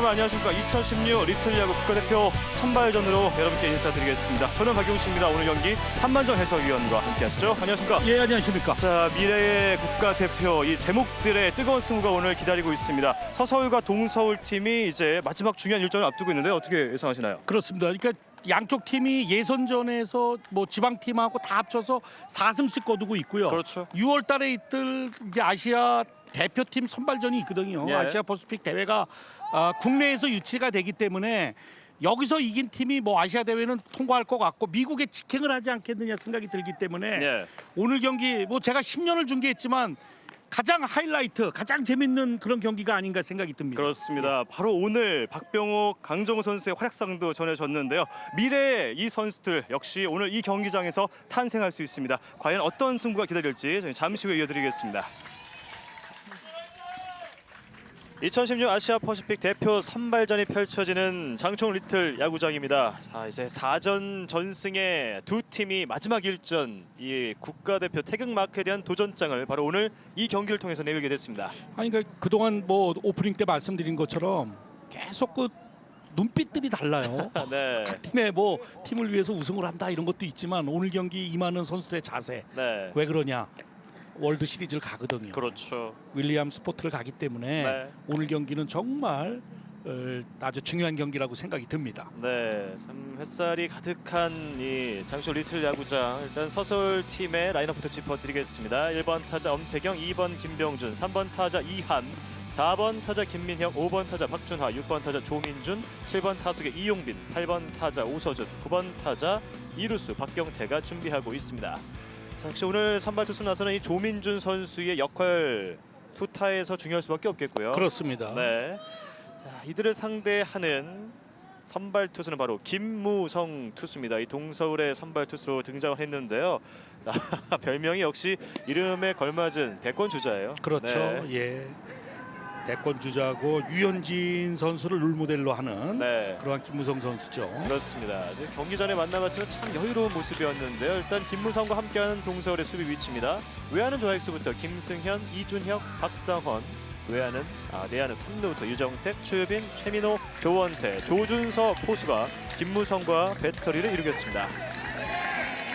여러분 안녕하십니까 2016 리틀 야구 국가대표 선발전으로 여러분께 인사드리겠습니다 저는 박용식입니다 오늘 경기 한만정 해설위원과 함께 하시죠 안녕하십니까 예 안녕하십니까. 자 미래의 국가대표 이 제목들의 뜨거운 승부가 오늘 기다리고 있습니다 서서울과 동서울 팀이 이제 마지막 중요한 일정을 앞두고 있는데 어떻게 예상하시나요? 그렇습니다. 그러니까 양쪽 팀이 예선전에서 뭐 지방 팀하고 다 합쳐서 4승씩 거두고 있고요. 그렇죠. 6월 달에 있을 이제 아시아 대표팀 선발전이 있거든요. 예. 아시아 퍼시픽 대회가 아, 국내에서 유치가 되기 때문에 여기서 이긴 팀이 뭐 아시아 대회는 통과할 것 같고 미국에 직행을 하지 않겠느냐 생각이 들기 때문에 예. 오늘 경기 뭐 제가 10년을 중계했지만 가장 하이라이트, 가장 재밌는 그런 경기가 아닌가 생각이 듭니다. 그렇습니다. 바로 오늘 박병호, 강정호 선수의 활약상도 전해졌는데요. 미래의 이 선수들 역시 오늘 이 경기장에서 탄생할 수 있습니다. 과연 어떤 승부가 기다릴지 저희 잠시 후에 이어드리겠습니다. 2016 아시아 퍼시픽 대표 선발전이 펼쳐지는 장충 리틀 야구장입니다. 자, 이제 4전 전승의 두 팀이 마지막 일전 이 국가대표 태극마크에 대한 도전장을 바로 오늘 이 경기를 통해서 내밀게 됐습니다. 아니 그러니까 그동안 뭐 오프닝 때 말씀드린 것처럼 계속 그 눈빛들이 달라요. 네. 각 팀의 뭐 팀을 위해서 우승을 한다 이런 것도 있지만 오늘 경기 임하는 선수들의 자세 네. 왜 그러냐? 월드 시리즈를 가거든요. 그렇죠. 윌리엄 스포트를 가기 때문에 네. 오늘 경기는 정말 어, 아주 중요한 경기라고 생각이 듭니다. 네, 참 햇살이 가득한 이 장초 리틀 야구장 일단 서울 팀의 라인업부터 짚어드리겠습니다. 1번 타자 엄태경, 2번 김병준, 3번 타자 이한, 4번 타자 김민형, 5번 타자 박준하, 6번 타자 조민준, 7번 타석의 이용빈, 8번 타자 오서준, 9번 타자 이루수 박경태가 준비하고 있습니다. 자, 역시 오늘 선발 투수 나서는 이 조민준 선수의 역할 투타에서 중요할 수밖에 없겠고요. 그렇습니다. 네. 자, 이들을 상대하는 선발 투수는 바로 김무성 투수입니다. 이 동서울의 선발 투수로 등장을 했는데요. 자, 별명이 역시 이름에 걸맞은 대권 주자예요. 그렇죠. 네. 예. 대권 주자고 유현진 선수를 룰모델로 하는 네. 그러한 김무성 선수죠. 그렇습니다. 경기 전에 만나봤지만 참 여유로운 모습이었는데요. 일단 김무성과 함께하는 동서울의 수비 위치입니다. 외야는 좌익수부터 김승현, 이준혁, 박상헌, 외야는 아, 내야는 3루부터 유정택, 최유빈, 최민호, 조원태, 조준서 포수가 김무성과 배터리를 이루겠습니다.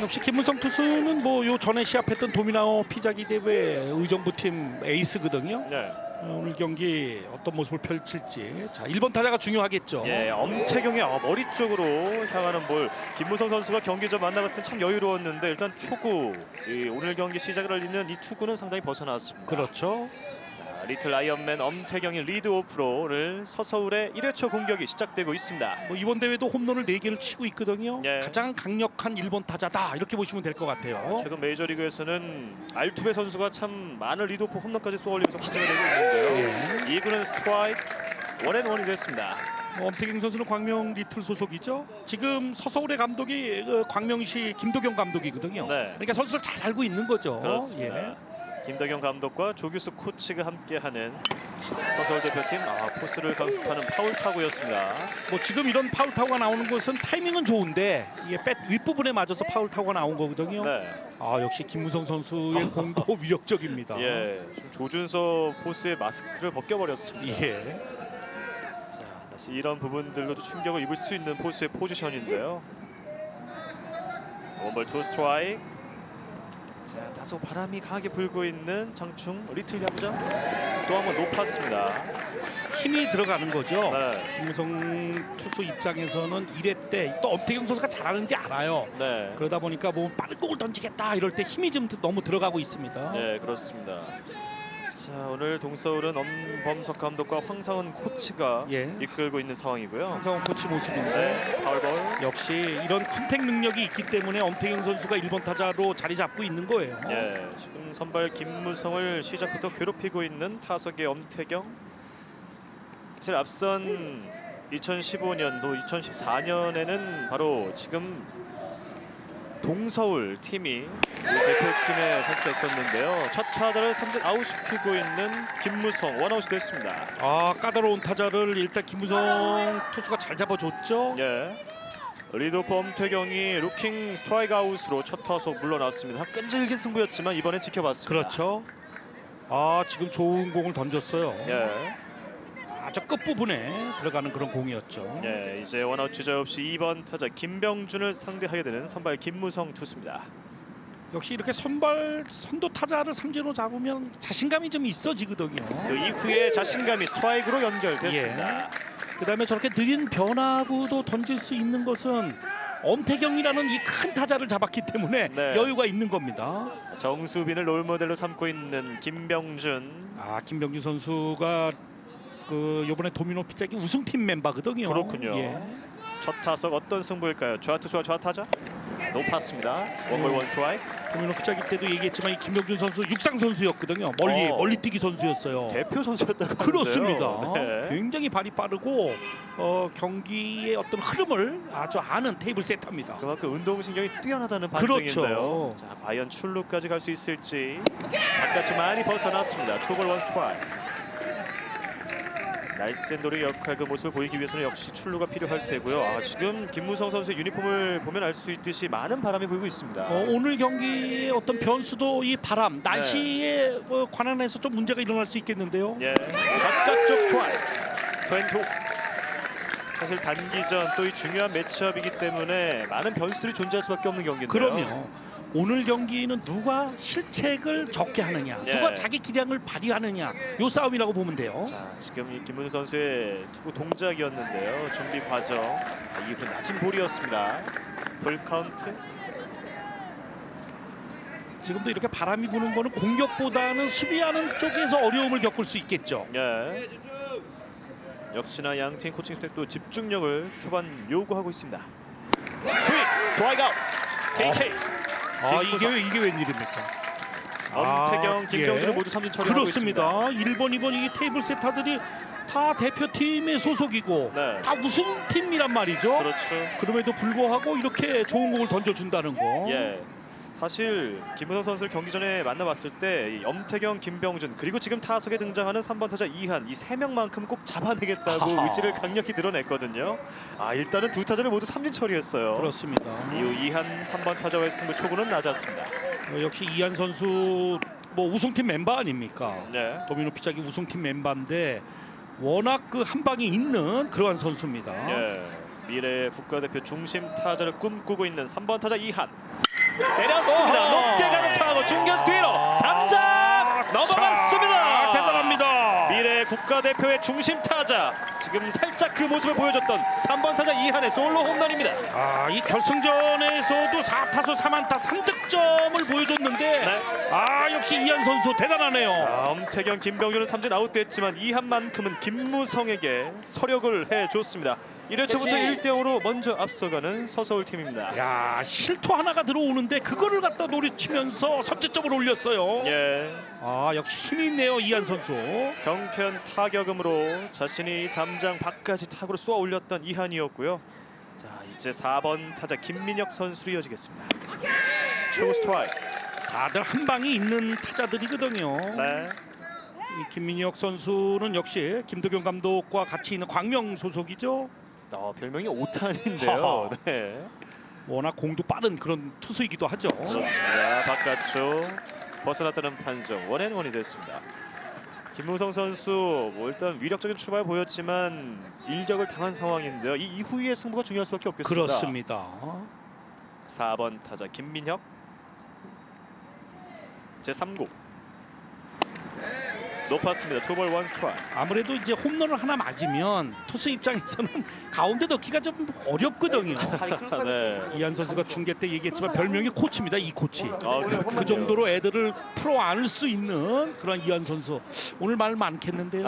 역시 김문성 투수는 뭐 요 전에 시합했던 도미나오 피자기 대회 의정부 팀 에이스거든요. 네. 어, 오늘 경기 어떤 모습을 펼칠지. 자, 1번 타자가 중요하겠죠. 예, 엄태경의 어, 머리 쪽으로 향하는 볼. 김무성 선수가 경기 전 만나봤을 때 참 여유로웠는데 일단 초구 이 오늘 경기 시작을 알리는 이 투구는 상당히 벗어났습니다. 그렇죠. 자, 리틀 아이언맨 엄태경의 리드 오프로 오늘 서서울의 1회초 공격이 시작되고 있습니다. 뭐 이번 대회도 홈런을 4개를 치고 있거든요. 예. 가장 강력한 1번 타자다. 이렇게 보시면 될 것 같아요. 최근 메이저리그에서는 알투베 선수가 참 많은 리드 오프 홈런까지 쏘아올리면서 화제가 되고 있는데요. 예. 2구는 스트라이크 원앤원이 됐습니다. 뭐 엄태경 선수는 광명 리틀 소속이죠. 지금 서서울의 감독이 그 광명시 김도경 감독이거든요. 네. 그러니까 선수를 잘 알고 있는 거죠. 그렇습니다. 예. 김덕영 감독과 조규수 코치가 함께하는 서서울 대표팀 아, 포스를 강습하는 파울 타구였습니다. 뭐 지금 이런 파울 타구가 나오는 것은 타이밍은 좋은데 이게 백 윗부분에 맞아서 파울 타구가 나온 거거든요. 네, 아 역시 김무성 선수의 공도 위력적입니다. 예, 지금 조준서 포스의 마스크를 벗겨버렸습니다. 예. 자, 다시 이런 부분들로도 충격을 입을 수 있는 포스의 포지션인데요. 원볼 투 스트라이크. 자, 다소 바람이 강하게 불고 있는 장충 리틀 야구장 또 한번 높았습니다. 힘이 들어가는 거죠. 네, 김무성 투수 입장에서는 1회 때또 엄태경 선수가 잘하는지 알아요. 네, 그러다 보니까 뭐 빠른 공을 던지겠다 이럴 때 힘이 좀 너무 들어가고 있습니다. 네, 그렇습니다. 자, 오늘 동서울은 엄범석 감독과 황상은 코치가 예. 이끌고 있는 상황이고요. 황상원 코치 모습인데 네, 파울볼. 역시 이런 컨택 능력이 있기 때문에 엄태경 선수가 1번 타자로 자리 잡고 있는 거예요. 예, 지금 선발 김무성을 시작부터 괴롭히고 있는 타석의 엄태경. 사실 앞선 2015년도, 2014년에는 바로 지금 동서울 팀이 이 대표팀에 선출했었는데요. 첫 타자를 삼진 아웃시키고 있는 김무성 원아웃이 됐습니다. 아 까다로운 타자를 일단 김무성 투수가 잘 잡아줬죠. 예. 리드오프 엄태경이 루킹 스트라이크 아웃으로 첫 타석 물러났습니다. 끈질긴 승부였지만 이번엔 지켜봤습니다. 그렇죠. 아 지금 좋은 공을 던졌어요. 예. 저 끝부분에 들어가는 그런 공이었죠. 예, 이제 원아웃 주자 없이 2번 타자 김병준을 상대하게 되는 선발 김무성 투수입니다. 역시 이렇게 선발 선두 타자를 삼진으로 잡으면 자신감이 좀 있어지거든요. 그 이후에 자신감이 스트라이크로 연결됐습니다. 그다음에 저렇게 느린 변화구도 던질 수 있는 것은 엄태경이라는 이 큰 타자를 잡았기 때문에 네. 여유가 있는 겁니다. 정수빈을 롤모델로 삼고 있는 김병준. 아 김병준 선수가 그 이번에 도미노 피자기 우승팀 멤버거든요. 그렇군요. 예. 첫 타석 어떤 승부일까요? 좌 투수와 좌 타자 높았습니다. 원볼 음. 원 스트라이크. 도미노 피자기 때도 얘기했지만 이 김병준 선수 육상 선수였거든요. 멀리 어. 멀리 뛰기 선수였어요. 대표 선수였다고 그렇습니다. 하는데요. 네. 굉장히 발이 빠르고 어, 경기의 어떤 흐름을 아주 아는 테이블 세터입니다. 그만큼 운동 신경이 뛰어나다는 그렇죠. 반증인데요. 자, 과연 출루까지 갈 수 있을지. 바깥쪽 많이 벗어났습니다. 투볼 원 스트라이크. 나이스 앤도리 역할 그 모습을 보이기 위해서는 역시 출루가 필요할 테고요. 아, 지금 김무성 선수의 유니폼을 보면 알 수 있듯이 많은 바람이 불고 있습니다. 어, 오늘 경기의 어떤 변수도 이 바람, 날씨에 어, 관한해서 좀 문제가 일어날 수 있겠는데요. 예, 바깥쪽 스트라이크. 트웬투. 사실 단기전 또 이 중요한 매치업이기 때문에 많은 변수들이 존재할 수밖에 없는 경기인데요. 그럼요. 오늘 경기는 누가 실책을 적게 하느냐, 예. 누가 자기 기량을 발휘하느냐, 요 싸움이라고 보면 돼요. 자, 지금 이 김문수 선수의 투구 동작이었는데요. 준비 과정 아, 이후 낮은 볼이었습니다. 풀 카운트. 지금도 이렇게 바람이 부는 거는 공격보다는 수비하는 쪽에서 어려움을 겪을 수 있겠죠. 예. 역시나 양팀 코칭 스태프도 집중력을 초반 요구하고 있습니다. 스윙, 드라이브 아웃. KK. 아. 이게 왜- 이게 웬일입니까? 엄태경, 아, 김병준을 예. 모두 삼진 처리하고 그렇습니다. 있습니다. 1번, 2번 이 테이블 세타들이 다 대표팀의 소속이고 네. 다 우승팀이란 말이죠. 그렇죠. 그럼에도 불구하고 이렇게 좋은 공을 던져준다는 거. 예. 사실 김우성 선수를 경기 전에 만나봤을 때이 엄태경, 김병준 그리고 지금 타석에 등장하는 3번 타자 이한 이 세 명만큼 꼭 잡아내겠다고. 의지를 강력히 드러냈거든요. 아 일단은 두 타자를 모두 삼진 처리했어요. 그렇습니다. 이후 이한 3번 타자와의 승부 초구는 낮았습니다. 어, 역시 이한 선수 뭐 우승팀 멤버 아닙니까? 네. 도미노 피자기 우승팀 멤버인데 워낙 그 한 방이 있는 그러한 선수입니다. 예. 미래 국가대표 중심 타자를 꿈꾸고 있는 3번 타자 이한 내렸습니다. 어허. 높게 가는 타고 중견수 뒤로 담장 자, 넘어갔습니다. 대단합니다. 미래 국가대표의 중심 타자 지금 살짝 그 모습을 보여줬던 3번 타자 이한의 솔로 홈런입니다. 아, 이 결승전에서도 4타수 3안타 3득점을 보여줬는데 네. 아, 역시 이한 선수 대단하네요. 아, 엄태경, 김병준은 삼진 아웃됐지만 이한만큼은 김무성에게 서력을 해줬습니다. 1회 초부터 1대 0으로 먼저 앞서가는 서서울 팀입니다. 야, 실투 하나가 들어오는데 그거를 갖다 노리치면서 선취점을 올렸어요. 예, 아, 역시 힘이 있네요, 이한 선수. 경쾌한 타격음으로 자신이 담장 밖까지 타구를 쏘아 올렸던 이한이었고요. 자, 이제 4번 타자 김민혁 선수로 이어지겠습니다. 초구 스트라이크. 다들 한 방이 있는 타자들이거든요. 네. 이 김민혁 선수는 역시 김도경 감독과 같이 있는 광명 소속이죠. 어, 별명이 오탄인데요. 하하. 네. 워낙 공도 빠른 그런 투수이기도 하죠. 그렇습니다. 바깥쪽 벗어났다는 판정 원앤원이 됐습니다. 김무성 선수 뭐 일단 위력적인 출발 보였지만 일격을 당한 상황인데요. 이 이후의 승부가 중요할 수밖에 없겠습니다. 그렇습니다. 4번 타자 김민혁 제 3구 높았습니다. 투볼 원 스트라이크. 아무래도 이제 홈런을 하나 맞으면 투수 입장에서는 가운데 넣기가 좀 어렵거든요. 네. 이한 선수가 중계 때 얘기했지만 별명이 코치입니다. 이 코치. 아, 그. 정도로 애들을 풀어 안을 수 있는 그런 이한 선수. 오늘 말 많겠는데요.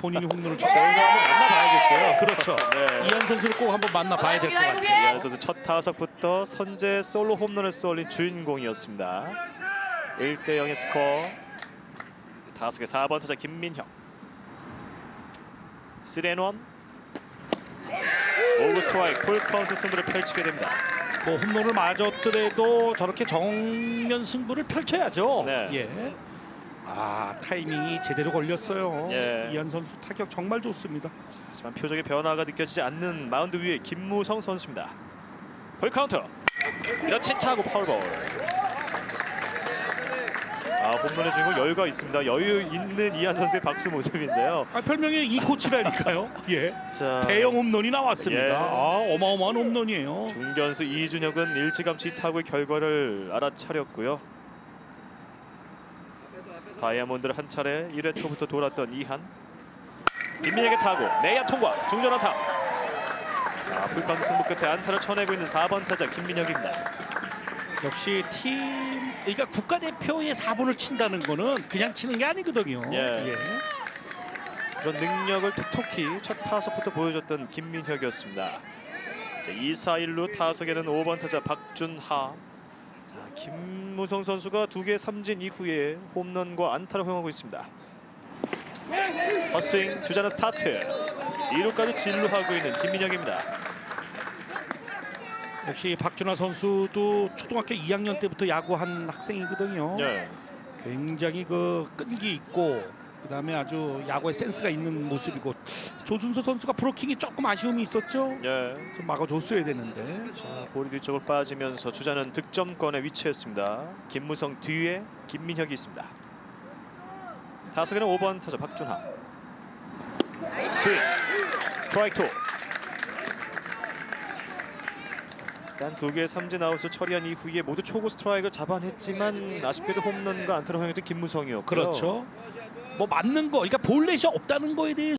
본인이 홈런을 쳤어요. 저희가 한번 만나봐야겠어요. 그렇죠. 네. 이한 선수를 꼭 한번 만나봐야 될 것 같아요. 이한 선수 첫 타석부터 선제 솔로 홈런을 쏘올린 주인공이었습니다. 1대 0의 스코어. 타석의 4번 타자 김민혁. 3앤1. 오구 스트라이크 풀 카운트 승부를 펼치게 됩니다. 뭐 홈런을 맞았더라도 저렇게 정면 승부를 펼쳐야죠. 네. 예. 아 타이밍이 제대로 걸렸어요. 예. 이한 선수 타격 정말 좋습니다. 하지만 표정의 변화가 느껴지지 않는 마운드 위에 김무성 선수입니다. 풀 카운트. 밀어친 타고 파울볼. 아 홈런의 주인공 여유가 있습니다. 여유 있는 이한 선수의 박수 모습인데요. 아, 별명이 이 코치라니까요. 예. 자 대형 홈런이 나왔습니다. 예. 아, 어마어마한 홈런이에요. 중견수 이준혁은 일찌감치 타구의 결과를 알아차렸고요. 다이아몬드를 한 차례 1회 초부터 돌았던 이한 김민혁의 타구 내야 통과 중전 안타 아, 풀카운트 승부 끝에 안타를 쳐내고 있는 4번 타자 김민혁입니다. 역시 팀 그러니까 국가대표의 4번을 친다는 거는 그냥 치는 게 아니거든요. 예. 그런 능력을 톡톡히 첫 타석부터 보여줬던 김민혁이었습니다. 자, 2사 1루 타석에는 5번 타자 박준하. 자, 김무성 선수가 두 개 삼진 이후에 홈런과 안타를 허용하고 있습니다. 헛스윙 주자는 스타트. 2루까지 진루하고 있는 김민혁입니다. 역시 박준하 선수도 초등학교 2학년 때부터 야구한 학생이거든요. 예. 굉장히 그 끈기 있고 그다음에 아주 야구에 센스가 있는 모습이고 조준서 선수가 브로킹이 조금 아쉬움이 있었죠. 예. 좀 막아줬어야 되는데 자, 볼이 뒤쪽으로 빠지면서 주자는 득점권에 위치했습니다. 김무성 뒤에 김민혁이 있습니다. 타석에는 5번 타자 박준하. 스윙. 스트라이크 투. 일단 두 개의 삼진 아웃을 처리한 이후에 모두 초구 스트라이크를 잡아냈지만 아쉽게도 홈런과 안타를 허용했던 김무성이었고요. 그렇죠. 뭐 맞는 거, 그러니까 볼넷이 없다는 거에 대해